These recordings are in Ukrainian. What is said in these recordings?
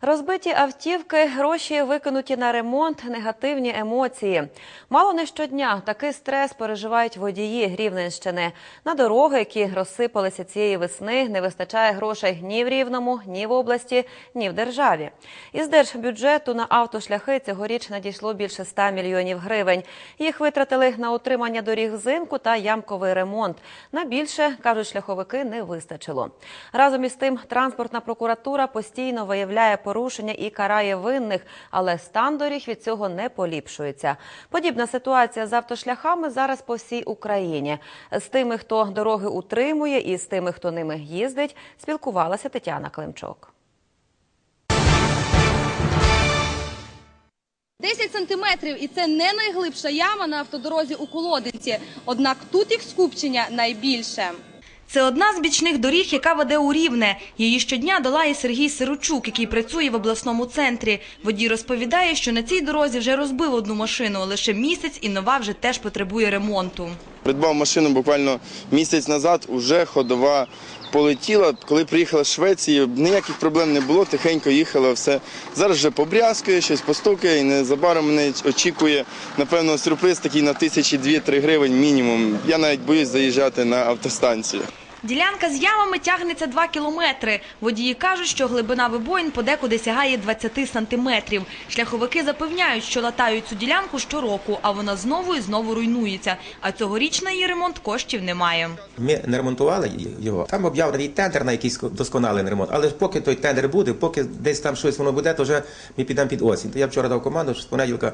Розбиті автівки, гроші викинуті на ремонт, негативні емоції. Мало не щодня такий стрес переживають водії Рівненщини. На дороги, які розсипалися цієї весни, не вистачає грошей ні в Рівному, ні в області, ні в державі. Із держбюджету на автошляхи цьогоріч надійшло більше 100 мільйонів гривень. Їх витратили на утримання доріг взимку та ямковий ремонт. На більше, кажуть шляховики, не вистачило. Разом із тим, транспортна прокуратура постійно виявляє порушення і карає винних, але стан доріг від цього не поліпшується. Подібна ситуація з автошляхами зараз по всій Україні. З тими, хто дороги утримує, і з тими, хто ними їздить, спілкувалася Тетяна Климчук. 10 сантиметрів, і це не найглибша яма на автодорозі у Колодинці. Однак тут їх скупчення найбільше. Це одна з бічних доріг, яка веде у Рівне. Її щодня долає Сергій Сиручук, який працює в обласному центрі. Водій розповідає, що на цій дорозі вже розбив одну машину, лише місяць і нова вже теж потребує ремонту. Придбав машину буквально місяць назад, уже ходова полетіла. Коли приїхала з Швеції, ніяких проблем не було, тихенько їхала, все. Зараз вже побрязкує, щось постукає, і незабаром мене очікує, напевно, сюрприз такий на тисячі дві-три гривень мінімум. Я навіть боюсь заїжджати на автостанцію. Ділянка з ямами тягнеться 2 кілометри. Водії кажуть, що глибина вибоїн подекуди сягає 20 сантиметрів. Шляховики запевняють, що латають цю ділянку щороку, а вона знову і знову руйнується. А цьогоріч на її ремонт коштів немає. Ми не ремонтували його. Там об'явлений тендер на якийсь досконалий ремонт. Але поки той тендер буде, поки десь там щось воно буде, то вже ми підемо під осінь. Я вчора дав команду, що з понеділка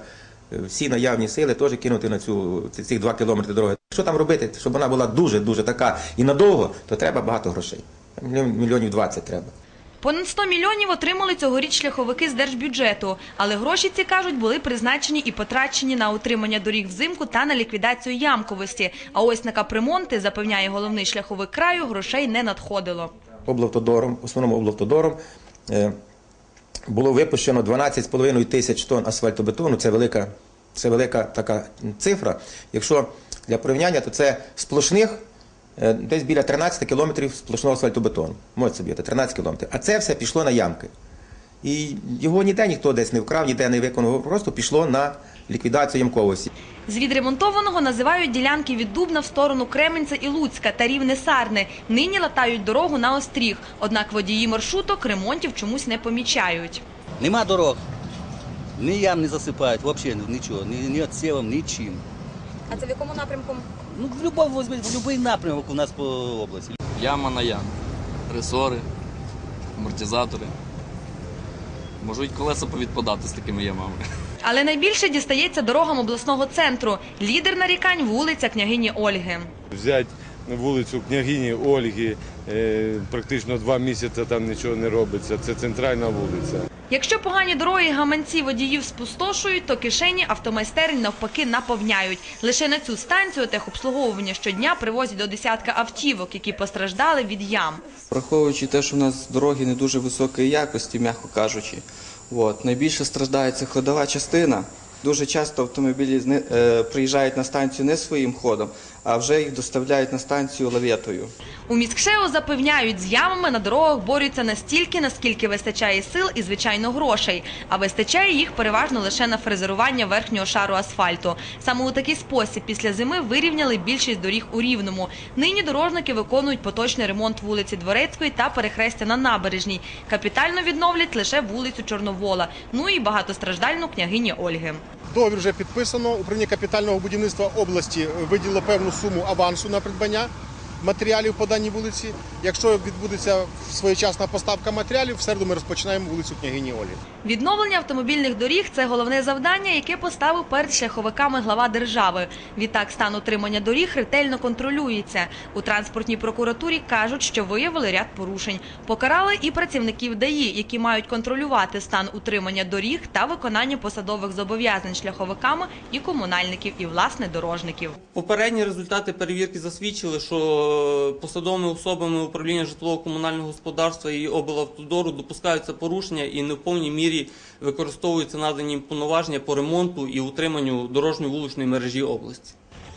всі наявні сили теж кинути на цю ці- цих два кілометри дороги. Що там робити, щоб вона була дуже дуже така і надовго, то треба багато грошей. Мільйон- Мільйонів 20 треба. Понад 100 мільйонів отримали цьогоріч шляховики з держбюджету. Але гроші ці, кажуть, були призначені і потрачені на утримання доріг взимку та на ліквідацію ямковості. А ось на капремонти, запевняє головний шляховик краю, грошей не надходило. облавтодором, основному облавтодором, е, було випущено 12,5 тисяч тонн асфальтобетону. Це велика, це велика така цифра. Якщо для порівняння, то це сплошних е, десь біля 13 кілометрів сплошного асфальтобетону. Можете собі, 13 кілометрів. А це все пішло на ямки. І його ніде ніхто десь не вкрав, ніде не виконав, просто пішло на ліквідацію ямковості. З відремонтованого називають ділянки від Дубна в сторону Кременця і Луцька та рівне Сарни. Нині латають дорогу на Остріг. Однак водії маршруток ремонтів чомусь не помічають. Нема дорог. Ні ям не засипають, взагалі нічого, ні, ні отсівом, нічим. А це в якому напрямку? Ну, в будь-який напрямок у нас по області. Яма на яму. Ресори, амортизатори. Можуть колеса повідпадати з такими ямами. Але найбільше дістається дорогам обласного центру. Лідер нарікань вулиця княгині Ольги. взяти вулицю княгині Ольги, е, практично два місяці там нічого не робиться. Це центральна вулиця. Якщо погані дороги гаманці водіїв спустошують, то кишені автомайстерень навпаки наповняють. Лише на цю станцію техобслуговування щодня привозять до десятка автівок, які постраждали від ям. Враховуючи те, що у нас дороги не дуже високої якості, м'яко кажучи, от, найбільше страждає це ходова частина. Дуже часто автомобілі е, приїжджають на станцію не своїм ходом, а вже їх доставляють на станцію лаветою. У міськшео запевняють, з ямами на дорогах борються настільки, наскільки вистачає сил і, звичайно, грошей. А вистачає їх переважно лише на фрезерування верхнього шару асфальту. Саме у такий спосіб після зими вирівняли більшість доріг у Рівному. Нині дорожники виконують поточний ремонт вулиці Дворецької та перехрестя на набережній. Капітально відновлять лише вулицю Чорновола, ну і багатостраждальну княгині Ольги. Договір вже підписано. Управління капітального будівництва області виділило певну суму авансу на придбання матеріалів по даній вулиці. Якщо відбудеться своєчасна поставка матеріалів, в середу ми розпочинаємо вулицю княгині Олі. Відновлення автомобільних доріг це головне завдання, яке поставив перед шляховиками глава держави. Відтак стан утримання доріг ретельно контролюється. У транспортній прокуратурі кажуть, що виявили ряд порушень. Покарали і працівників ДАІ, які мають контролювати стан утримання доріг та виконання посадових зобов'язань шляховиками і комунальників, і власне дорожників. Попередні результати перевірки засвідчили, що посадовими особами управління житлово-комунального господарства і облавтодору допускаються порушення і не в повній мірі використовуються надані повноваження по ремонту і утриманню дорожньої вуличної мережі області.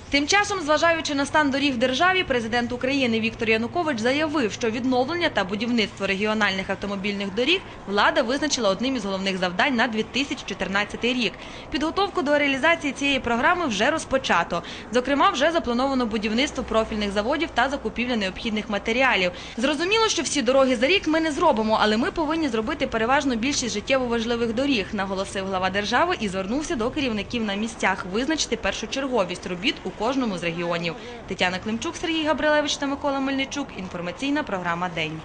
Тим часом, зважаючи на стан доріг в державі, президент України Віктор Янукович заявив, що відновлення та будівництво регіональних автомобільних доріг влада визначила одним із головних завдань на 2014 рік. Підготовку до реалізації цієї програми вже розпочато. Зокрема, вже заплановано будівництво профільних заводів та закупівля необхідних матеріалів. Зрозуміло, що всі дороги за рік ми не зробимо, але ми повинні зробити переважно більшість життєво важливих доріг, наголосив глава держави і звернувся до керівників на місцях визначити першочерговість робіт у кожному з регіонів. Тетяна Климчук, Сергій Габрилевич та Микола Мельничук. Інформаційна програма День.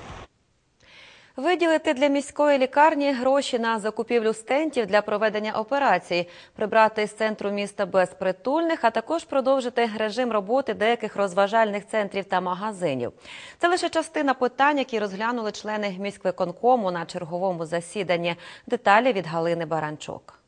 Виділити для міської лікарні гроші на закупівлю стентів для проведення операцій, прибрати з центру міста безпритульних, а також продовжити режим роботи деяких розважальних центрів та магазинів. Це лише частина питань, які розглянули члени міськвиконкому на черговому засіданні. Деталі від Галини Баранчук.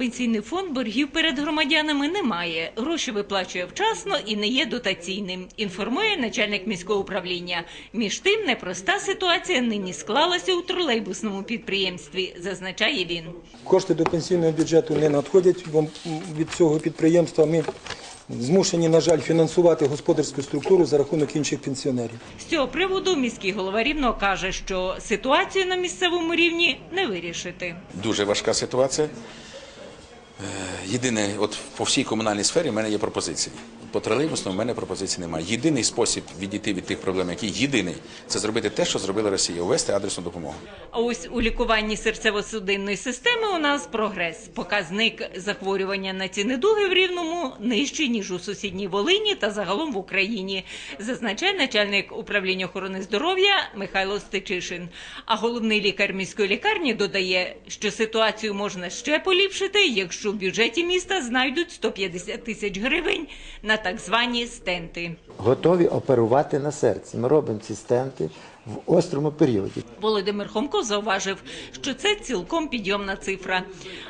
Пенсійний фонд боргів перед громадянами не має. Гроші виплачує вчасно і не є дотаційним. Інформує начальник міського управління. Між тим, непроста ситуація нині склалася у тролейбусному підприємстві, зазначає він. Кошти до пенсійного бюджету не надходять вам від цього підприємства. Ми змушені, на жаль, фінансувати господарську структуру за рахунок інших пенсіонерів. З цього приводу міський голова Рівного каже, що ситуацію на місцевому рівні не вирішити. Дуже важка ситуація. Е, Єдине, от по всій комунальній сфері в мене є пропозиції. По тролейбусному в мене пропозицій немає. Єдиний спосіб відійти від тих проблем, які єдиний, це зробити те, що зробила Росія, увести адресну допомогу. А ось у лікуванні серцево-судинної системи у нас прогрес. Показник захворювання на ці недуги в Рівному нижчий, ніж у сусідній Волині та загалом в Україні, зазначає начальник управління охорони здоров'я Михайло Стечишин. А головний лікар міської лікарні додає, що ситуацію можна ще поліпшити, якщо в бюджеті міста знайдуть 150 тисяч гривень на так звані стенти. готові оперувати на серці. Ми робимо ці стенти в острому періоді. Володимир Хомко зауважив, що це цілком підйомна цифра.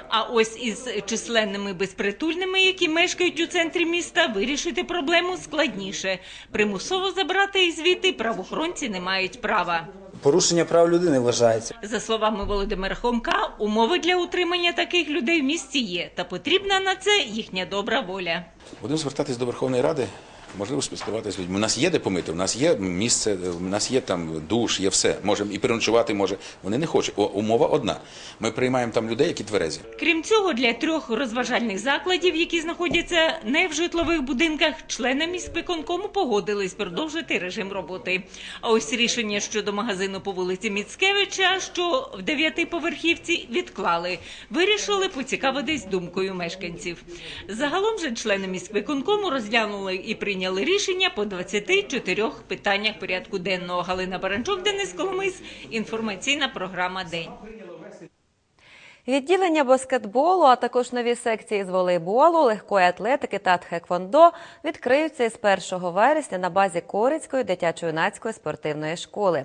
А ось із численними безпритульними, які мешкають у центрі міста, вирішити проблему складніше. Примусово забрати їх звідти правоохоронці не мають права. Порушення прав людини вважається. За словами Володимира Хомка, умови для утримання таких людей в місті є, та потрібна на це їхня добра воля. Будемо звертатись до Верховної Ради, можливо, спілкуватися з людьми. У нас є де помити, у нас є місце, у нас є там душ, є все. Можемо і переночувати може. Вони не хочуть. Умова одна. Ми приймаємо там людей, які тверезі. Крім цього, для трьох розважальних закладів, які знаходяться не в житлових будинках, члени міськвиконкому погодились продовжити режим роботи. А ось рішення щодо магазину по вулиці Міцкевича, що в дев'ятиповерхівці, відклали. Вирішили поцікавитись думкою мешканців. Загалом же члени міськвиконкому розглянули і прийняли рішення по 24 питаннях порядку денного. Галина Баранчук, Денис Коломис. Інформаційна програма День. Відділення баскетболу, а також нові секції з волейболу, легкої атлетики та тхеквондо відкриються із 1 вересня на базі Корицької дитячо-юнацької спортивної школи.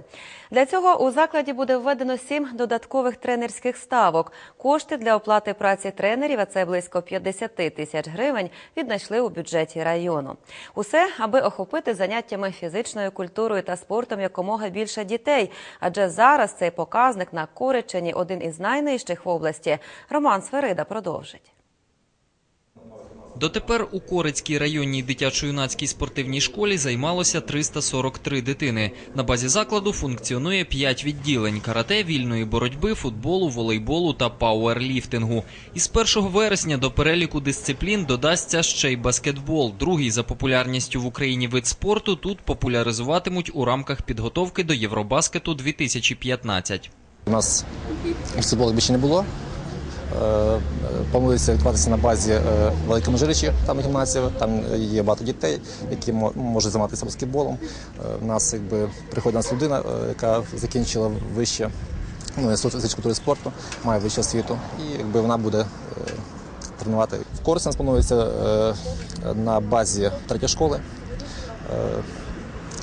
Для цього у закладі буде введено сім додаткових тренерських ставок. Кошти для оплати праці тренерів, а це близько 50 тисяч гривень, віднайшли у бюджеті району. Усе, аби охопити заняттями фізичною культурою та спортом якомога більше дітей, адже зараз цей показник на Коричині один із найнижчих в області. Роман Сферида продовжить. Дотепер у Корицькій районній дитячо-юнацькій спортивній школі займалося 343 дитини. На базі закладу функціонує 5 відділень: карате, вільної боротьби, футболу, волейболу та пауерліфтингу. Із 1 вересня до переліку дисциплін додасться ще й баскетбол. Другий за популярністю в Україні вид спорту тут популяризуватимуть у рамках підготовки до Євробаскету 2015. У нас футболу більше не було. Е, Планується відбуватися на базі е, Великої там гімназія, там є багато дітей, які можуть займатися баскетболом. Е, У нас якби приходить нас людина, е, яка закінчила вище ну, культури спорту, має вищу освіту, і якби вона буде е, тренувати. В Корисі нас планується е, на базі третьої школи. Е,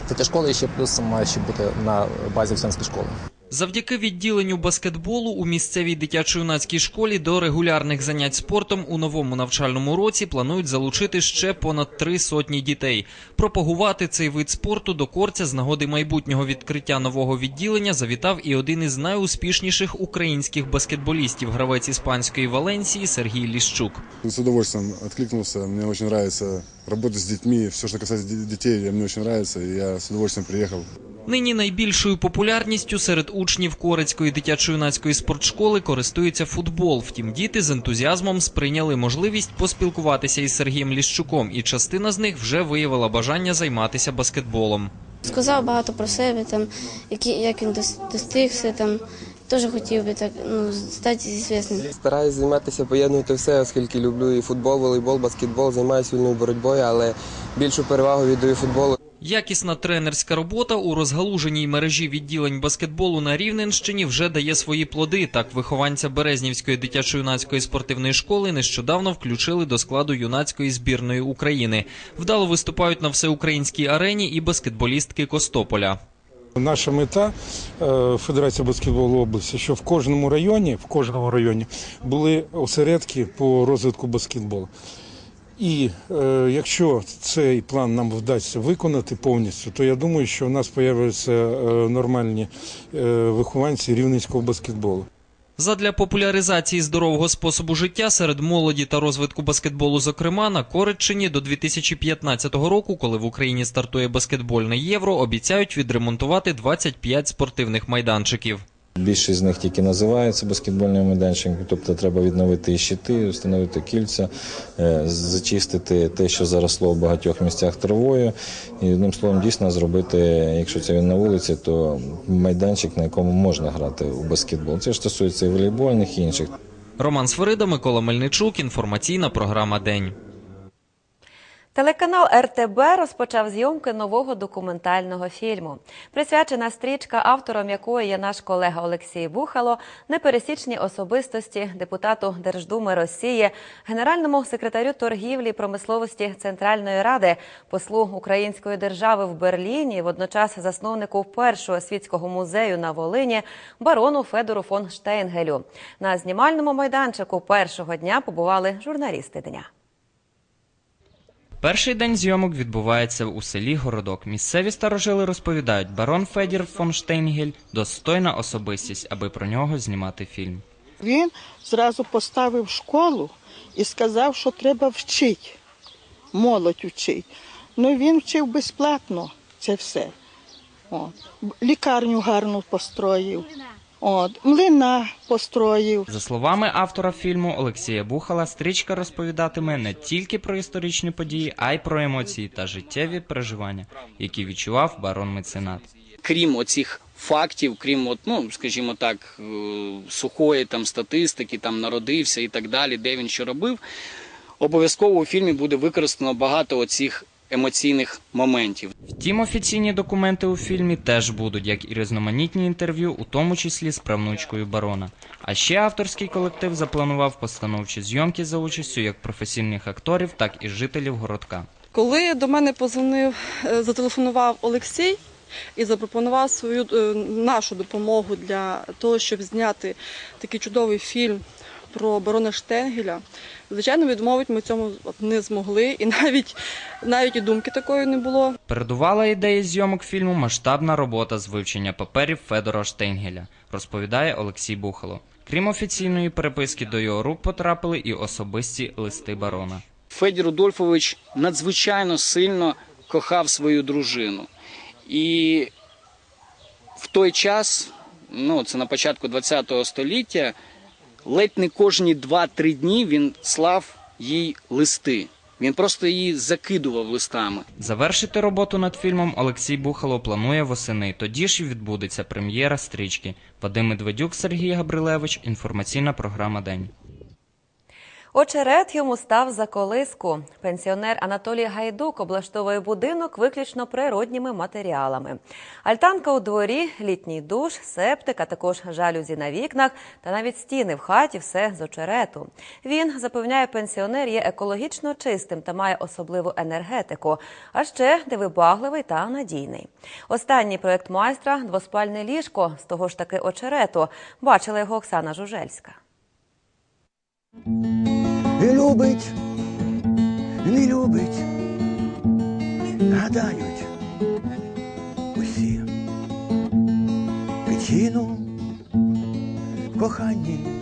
Третя школа ще плюс має ще бути на базі Овсянської школи. Завдяки відділенню баскетболу у місцевій дитячо-юнацькій школі до регулярних занять спортом у новому навчальному році планують залучити ще понад три сотні дітей. Пропагувати цей вид спорту до корця з нагоди майбутнього відкриття нового відділення завітав і один із найуспішніших українських баскетболістів, гравець іспанської Валенсії Сергій Ліщук. С удовольствием откликнулся. Мне очень нравится работать с детьми. Все, касается де- детей, мне очень нравится. И я с удовольствием приехал. Нині найбільшою популярністю серед учнів Корецької дитячо-юнацької спортшколи користується футбол. Втім, діти з ентузіазмом сприйняли можливість поспілкуватися із Сергієм Ліщуком, і частина з них вже виявила бажання займатися баскетболом. Сказав багато про себе, там, які, як він дос- достигся, там, теж хотів би так, ну, стати звісним. Стараюсь займатися, поєднувати все, оскільки люблю і футбол, волейбол, баскетбол, займаюся вільною боротьбою, але більшу перевагу віддаю футболу. Якісна тренерська робота у розгалуженій мережі відділень баскетболу на Рівненщині вже дає свої плоди. Так, вихованця Березнівської дитячо-юнацької спортивної школи нещодавно включили до складу юнацької збірної України. Вдало виступають на всеукраїнській арені і баскетболістки Костополя. Наша мета е, Федерації баскетболу області, що в кожному районі, в кожному районі були осередки по розвитку баскетболу. І е, якщо цей план нам вдасться виконати повністю, то я думаю, що в нас з'являться е, нормальні е, вихованці рівненського баскетболу. Задля популяризації здорового способу життя серед молоді та розвитку баскетболу, зокрема на Кореччині до 2015 року, коли в Україні стартує баскетбольне євро, обіцяють відремонтувати 25 спортивних майданчиків. Більшість з них тільки називаються баскетбольними майданчиками, тобто треба відновити і щити, встановити кільця, е, зачистити те, що заросло в багатьох місцях травою. І одним словом, дійсно зробити, якщо це він на вулиці, то майданчик, на якому можна грати у баскетбол. Це ж стосується і волейбольних і інших. Роман Сферида, Микола Мельничук. Інформаційна програма День. Телеканал РТБ розпочав зйомки нового документального фільму. Присвячена стрічка, автором якої є наш колега Олексій Бухало, непересічні особистості депутату Держдуми Росії, генеральному секретарю торгівлі промисловості Центральної ради, послу Української держави в Берліні, водночас засновнику першого світського музею на Волині, барону Федору фон Штейнгелю. На знімальному майданчику першого дня побували журналісти дня. Перший день зйомок відбувається у селі Городок. Місцеві старожили розповідають, барон Федір фон Штейнгель – достойна особистість, аби про нього знімати фільм. Він зразу поставив школу і сказав, що треба вчити, молодь вчить. Ну він вчив безплатно це все. От. Лікарню гарну построїв, От. млина построїв. За словами автора фільму Олексія Бухала, стрічка розповідатиме не тільки про історичні події, а й про емоції та життєві переживання, які відчував барон меценат. крім оцих фактів, крім от, ну, скажімо так, е, сухої там статистики, там народився і так далі, де він що робив, обов'язково у фільмі буде використано багато оцих емоційних моментів. Втім, офіційні документи у фільмі теж будуть, як і різноманітні інтерв'ю, у тому числі з правнучкою барона. А ще авторський колектив запланував постановчі зйомки за участю як професійних акторів, так і жителів городка. Коли до мене позвонив, е, зателефонував Олексій і запропонував свою е, нашу допомогу для того, щоб зняти такий чудовий фільм про барона Штенгеля, звичайно, відмовити ми цьому не змогли, і навіть навіть і думки такої не було. Передувала ідеї зйомок фільму масштабна робота з вивчення паперів Федора Штейнгеля, розповідає Олексій Бухало. Крім офіційної переписки до його рук потрапили і особисті листи барона. Федір Рудольфович надзвичайно сильно кохав свою дружину. І в той час, ну це на початку ХХ століття, ледь не кожні 2-3 дні він слав їй листи. Він просто її закидував листами. Завершити роботу над фільмом Олексій Бухало планує восени. Тоді ж відбудеться прем'єра стрічки. Вадим Медведюк, Сергій Габрилевич. Інформаційна програма День. Очерет йому став за колиску. Пенсіонер Анатолій Гайдук облаштовує будинок виключно природніми матеріалами. Альтанка у дворі, літній душ, септик, а також жалюзі на вікнах та навіть стіни в хаті все з очерету. Він запевняє, пенсіонер є екологічно чистим та має особливу енергетику, а ще невибагливий та надійний. Останній проект майстра двоспальне ліжко з того ж таки очерету. Бачила його Оксана Жужельська. І любить, не любить, гадають усі. Причину в коханні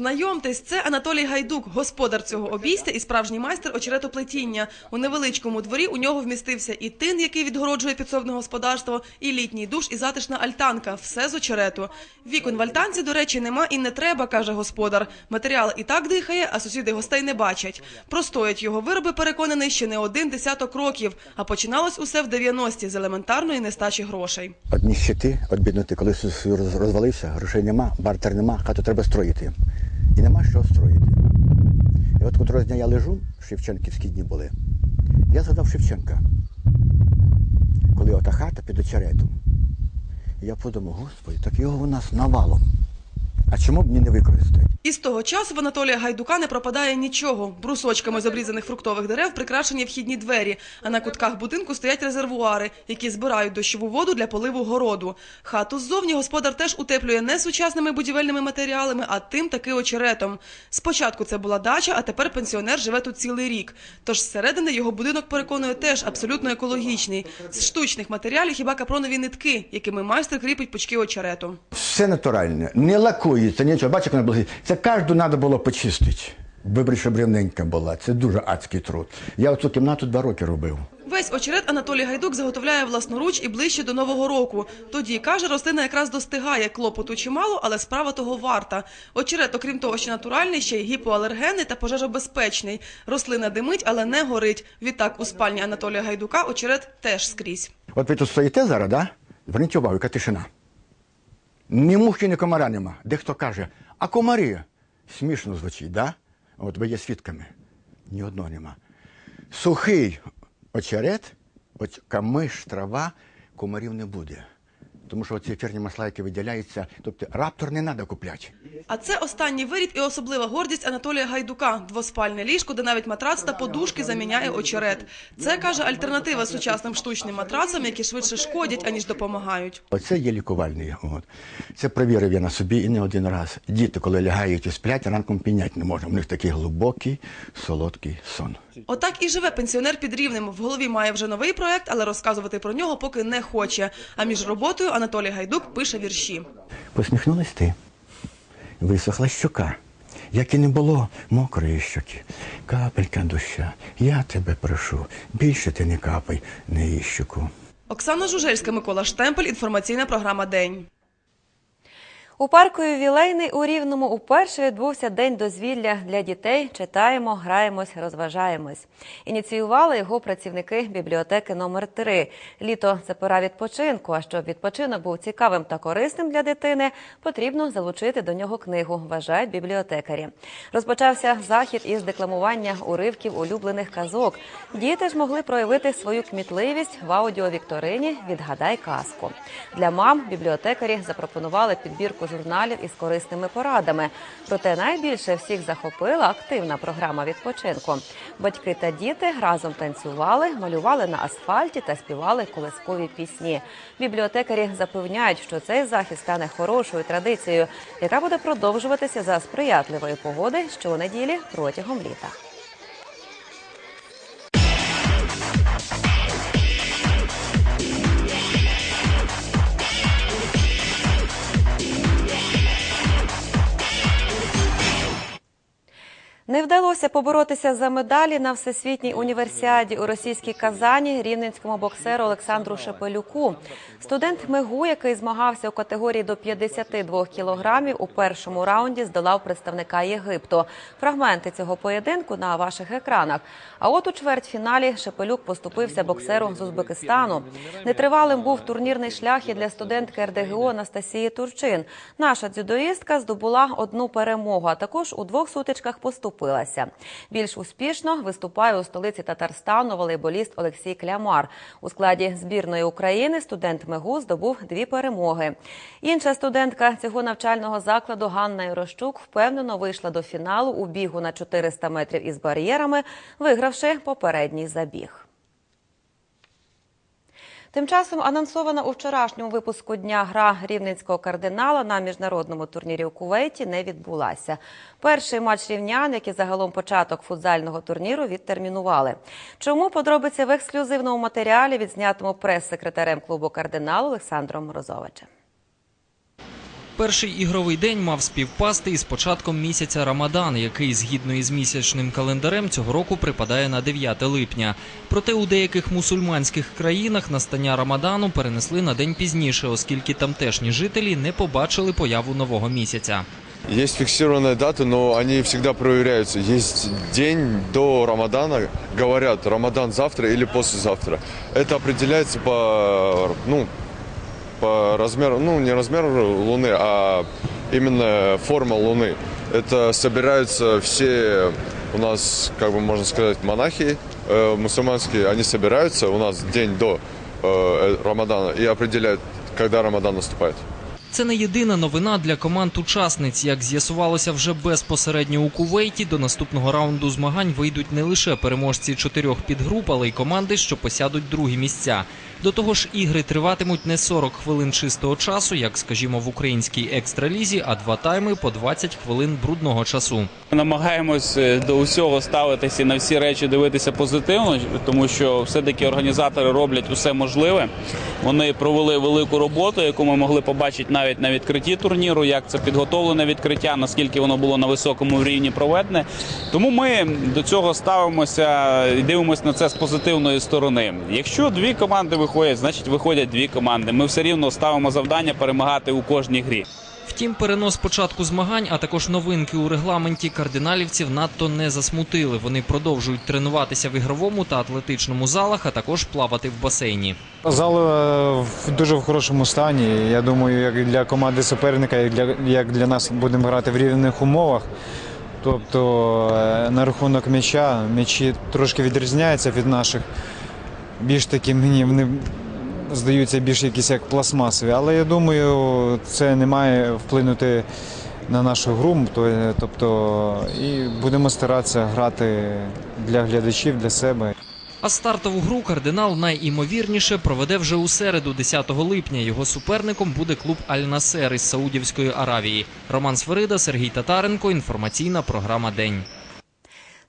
Знайомтесь, це Анатолій Гайдук, господар цього обійстя і справжній майстер очеретоплетіння. У невеличкому дворі у нього вмістився і тин, який відгороджує підсобне господарство, і літній душ, і затишна альтанка. Все з очерету. Вікон в альтанці, до речі, нема і не треба, каже господар. Матеріал і так дихає, а сусіди гостей не бачать. Простоять його вироби, переконаний, ще не один десяток років. А починалось усе в 90-ті з елементарної нестачі грошей. От ніщити, от бідноти, коли розвалився, грошей нема, бартер нема, хату треба строїти. І нема що строїти. І от котрого дня я лежу, шевченківські дні були, я згадав Шевченка, коли ота хата під очеретом. І я подумав, господи, так його у нас навалом. А чому б мені не використати? І з того часу в Анатолія Гайдука не пропадає нічого. Брусочками з обрізаних фруктових дерев прикрашені вхідні двері, а на кутках будинку стоять резервуари, які збирають дощову воду для поливу городу. Хату ззовні господар теж утеплює не сучасними будівельними матеріалами, а тим таки очеретом. Спочатку це була дача, а тепер пенсіонер живе тут цілий рік. Тож зсередини його будинок переконує теж абсолютно екологічний. З штучних матеріалів хіба капронові нитки, якими майстер кріпить пучки очерету. Все натуральне, не лакується, нічого. Бачите, як воно було. Це кожну треба було почистити. Вибрати, щоб рівненька була. Це дуже адський труд. Я оцю кімнату два роки робив. Весь очерет Анатолій Гайдук заготовляє власноруч і ближче до нового року. Тоді каже, рослина якраз достигає клопоту чимало, але справа того варта. Очерет, окрім того, що натуральний, ще й гіпоалергенний та пожежобезпечний. Рослина димить, але не горить. Відтак у спальні Анатолія Гайдука очерет теж скрізь. От ви тут стоїте зараз, да? Зверніть увагу, яка тишина. Ні мухи, ні комара нема. Дехто каже, а комарі? Смішно звучить, да? От ви є свідками. Ні одного нема. Сухий очерет, от камиш, трава, комарів не буде. Тому що ці ефірні масла, які виділяються, тобто раптор не треба купляти. А це останній виріб і особлива гордість Анатолія Гайдука. Двоспальне ліжко, де навіть матрац та подушки заміняє очерет. Це каже альтернатива сучасним штучним матрацам, які швидше шкодять аніж допомагають. Оце є лікувальний. От. Це провірив я на собі і не один раз. Діти, коли лягають і сплять, ранком підняти не можна. У них такий глибокий, солодкий сон. Отак і живе пенсіонер під рівнем. В голові має вже новий проект, але розказувати про нього поки не хоче. А між роботою Анатолій Гайдук пише вірші. Посміхнулась ти. Висохла щока. Як і не було мокрої щоки. Капелька душа, я тебе прошу. Більше ти не капай на її щоку. Оксана Жужельська, Микола Штемпель. Інформаційна програма День. У парку ювілейний у Рівному уперше відбувся день дозвілля для дітей. Читаємо, граємось, розважаємось. Ініціювали його працівники бібліотеки номер 3 Літо це пора відпочинку. А щоб відпочинок був цікавим та корисним для дитини, потрібно залучити до нього книгу. Вважають бібліотекарі. Розпочався захід із декламування уривків улюблених казок. Діти ж могли проявити свою кмітливість в аудіовікторині Відгадай казку. Для мам бібліотекарі запропонували підбірку журналів із корисними порадами. Проте найбільше всіх захопила активна програма відпочинку. Батьки та діти разом танцювали, малювали на асфальті та співали колискові пісні. Бібліотекарі запевняють, що цей захід стане хорошою традицією, яка буде продовжуватися за сприятливої погоди щонеділі протягом літа. Не вдалося поборотися за медалі на всесвітній універсіаді у російській Казані рівненському боксеру Олександру Шепелюку. Студент МИГУ, який змагався у категорії до 52 кілограмів, у першому раунді здолав представника Єгипту. Фрагменти цього поєдинку на ваших екранах. А от у чвертьфіналі Шепелюк поступився боксеру з Узбекистану. Нетривалим був турнірний шлях і для студентки РДГО Анастасії Турчин. Наша дзюдоїстка здобула одну перемогу, а також у двох сутичках поступилася. Більш успішно виступає у столиці Татарстану волейболіст Олексій Клямар. У складі збірної України студент Мегу здобув дві перемоги. Інша студентка цього навчального закладу Ганна Єрощук впевнено вийшла до фіналу у бігу на 400 метрів із бар'єрами, вигравши попередній забіг. Тим часом анонсована у вчорашньому випуску дня гра рівненського кардинала на міжнародному турнірі у Кувейті не відбулася. Перший матч рівнян, як і загалом початок футзального турніру, відтермінували. Чому подробиці в ексклюзивному матеріалі, відзнятому прес-секретарем клубу кардинал Олександром Морозовичем. Перший ігровий день мав співпасти із початком місяця Рамадан, який згідно із місячним календарем цього року припадає на 9 липня. Проте у деяких мусульманських країнах настання Рамадану перенесли на день пізніше, оскільки тамтешні жителі не побачили появу нового місяця. Есть фиксированные даты, но они всегда проверяются. Есть день до Рамадана, говорят, Рамадан завтра или послезавтра. Это определяется по, ну, по размеру, ну, не размеру Луны, а именно форма Луны. Это собираются все у нас, как бы можно сказать, монахи э, мусульманские, они собираются у нас день до э, Рамадана и определяют, когда Рамадан наступает. Це не єдина новина для команд-учасниць. Як з'ясувалося вже безпосередньо у Кувейті, до наступного раунду змагань вийдуть не лише переможці чотирьох підгруп, але й команди, що посядуть другі місця. До того ж, ігри триватимуть не 40 хвилин чистого часу, як скажімо, в українській екстралізі, а два тайми по 20 хвилин брудного часу. Намагаємось е, до усього ставитися на всі речі дивитися позитивно, тому що все-таки організатори роблять усе можливе. Вони провели велику роботу, яку ми могли побачити навіть на відкритті турніру, як це підготовлене відкриття, наскільки воно було на високому рівні проведене. Тому ми до цього ставимося і дивимося на це з позитивної сторони. Якщо дві команди виходять, значить виходять дві команди. Ми все рівно ставимо завдання перемагати у кожній грі. Втім, перенос початку змагань, а також новинки у регламенті кардиналівців надто не засмутили. Вони продовжують тренуватися в ігровому та атлетичному залах, а також плавати в басейні. Зал е, в дуже в хорошому стані. Я думаю, як для команди суперника, як для, як для нас будемо грати в рівних умовах. Тобто е, на рахунок м'яча, м'ячі трошки відрізняються від наших. Більш такі мені вони здаються більш якісь як пластмасові. Але я думаю, це не має вплинути на нашу гру. Тобто, і будемо старатися грати для глядачів, для себе. А стартову гру кардинал найімовірніше проведе вже у середу, 10 липня. Його суперником буде клуб Аль-Насер із Саудівської Аравії. Роман Сверида, Сергій Татаренко. Інформаційна програма День.